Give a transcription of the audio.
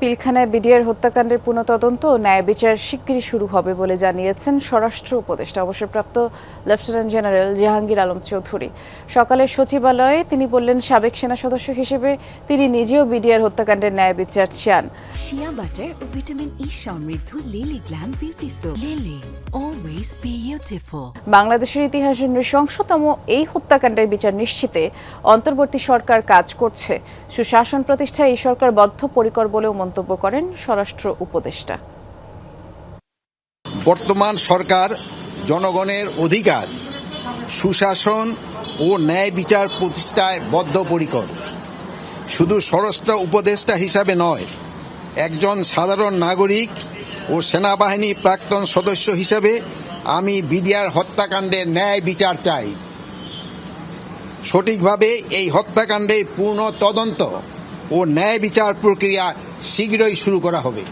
পিলখানায় BDR হত্যাকাণ্ডের পুনঃতদন্ত ও ন্যায় বিচার শিগগিরই শুরু হবে বলে জানিয়েছেন স্বরাষ্ট্র উপদেষ্টা। অবসরপ্রাপ্ত লেফটেন্যান্ট জেনারেল জাহাঙ্গীর আলম চৌধুরী। সকালে সচিবালয়ে তিনি বললেন সাবেক সেনা সদস্য হিসেবে তিনি নিজেও বিডিআর হত্যাকাণ্ডের ন্যায় বিচার চান। শিয়া বাটার ও ভিটামিন ই সমৃদ্ধ Lily Glam beauty soap. Lily always beautiful বাংলাদেশের ইতিহাসে নৃশংসতম এই হত্যাকাণ্ডের বিচার নিশ্চিতে অন্তর্বর্তী সরকার কাজ করছে। সুশাসন প্রতিষ্ঠায় এই সরকার বদ্ধপরিকর বলেও মন্তব্য করেন স্বরাষ্ট্র উপদেষ্টা। বর্তমান সরকার জনগণের অধিকার, সুশাসন ও ন্যায় বিচার প্রতিষ্ঠায় বদ্ধপরিকর। শুধু স্বরাষ্ট্র উপদেষ্টা হিসাবে নয়, একজন সাধারণ নাগরিক ও সেনাবাহিনী প্রাক্তন সদস্য হিসেবে আমি বিডিআর হত্যাকাণ্ডের ন্যায় বিচার চাই। সঠিকভাবে এই হত্যাকাণ্ডে পূর্ণ তদন্ত ও ন্যায় বিচার প্রক্রিয়া শীঘ্রই শুরু করা হবে।